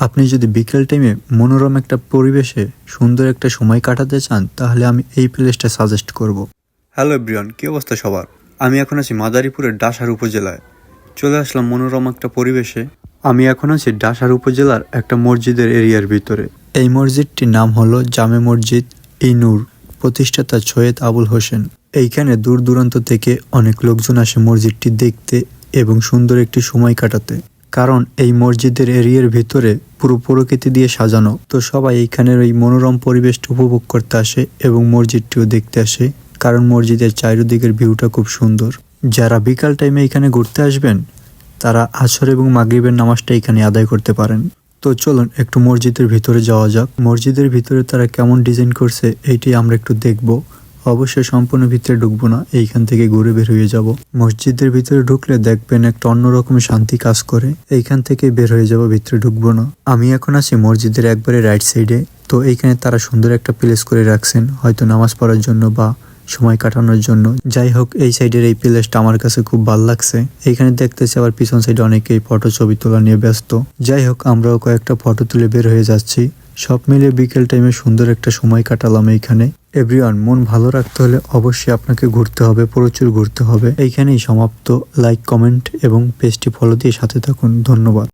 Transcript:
আপনি যদি বিকেল টাইমে মনোরম একটা পরিবেশে সুন্দর একটা সময় কাটাতে চান তাহলে আমি এই প্লেসটা সাজেস্ট করব। হ্যালো ব্রিয়ন কি অবস্থা সবার? আমি এখন আছি মাদারীপুরের ডাসার উপজেলায়। চলে আসলাম মনোরম একটা পরিবেশে। আমি এখন আছি ডাসার উপজেলার একটা মসজিদের এরিয়ার ভিতরে। এই মসজিদটির নাম হলো জামে মসজিদ ইনুর প্রতিষ্ঠাতা সৈয়দ আবুল হোসেন। এইখানে দূর দূরান্ত থেকে অনেক লোকজন আসে মসজিদটি দেখতে এবং সুন্দর একটি সময় কাটাতে। কারণ এই মসজিদের এরিয়ার ভিতরে পুরো প্রকৃতি দিয়ে সাজানো। তো সবাই এইখানের ওই মনোরম পরিবেশটা উপভোগ করতে আসে এবং মসজিদটিও দেখতে আসে, কারণ মসজিদের চারিদিকের ভিউটা খুব সুন্দর। যারা বিকাল টাইমে এখানে ঘুরতে আসবেন, তারা আসর এবং মাগরিবের নামাজটা এখানে আদায় করতে পারেন। তো চলুন একটু মসজিদের ভিতরে যাওয়া যাক। মসজিদের ভিতরে তারা কেমন ডিজাইন করছে, এইটি আমরা একটু দেখব। অবশ্যই সম্পূর্ণ ভিতরে ঢুকবো না, এইখান থেকে ঘুরে বের হয়ে যাব। মসজিদের ভিতরে ঢুকলে দেখবেন একটা অন্যরকম শান্তি কাজ করে, এইখান থেকে বের হয়ে যাব, ভিতরে ঢুকবো না। আমি এখন আছি মসজিদের একবারে রাইট সাইডে তো এইখানে তারা সুন্দর একটা প্লেস করে রাখছেন, হয়তো নামাজ পড়ার জন্য বা সময় কাটানোর জন্য। যাই হোক, এই সাইডের এই প্লেসটা আমার কাছে খুব ভালো লাগছে। এইখানে দেখতেছি আবার পিছন সাইডে অনেকেই ফটো ছবি তোলা নিয়ে ব্যস্ত। যাই হোক, আমরাও কয়েকটা ফটো তুলে বের হয়ে যাচ্ছি। সব মিলিয়ে বিকেল টাইমে সুন্দর একটা সময় কাটালাম এইখানে। এভরিওয়ান মন ভালো রাখতে হলে অবশ্যই আপনাকে ঘুরতে হবে, প্রচুর ঘুরতে হবে। এইখানেই সমাপ্ত। লাইক কমেন্ট এবং পেজটি ফলো দিয়ে সাথে থাকুন। ধন্যবাদ।